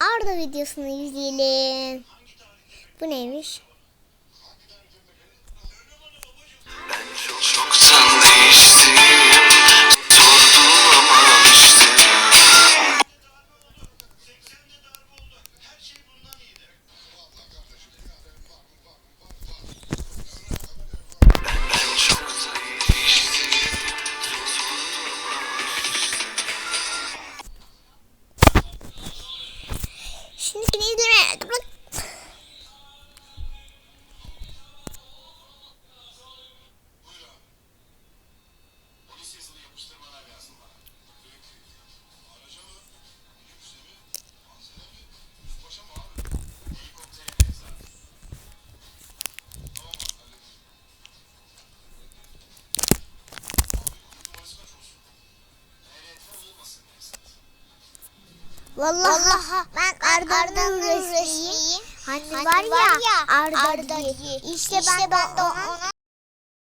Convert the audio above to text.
Arda videosunu izleyelim. Bu neymiş? 死ぬ気でいじ Vallahi, ben Arda'nın resmiyim. Hani, var ya Arda, diye. İşte, ben, de ona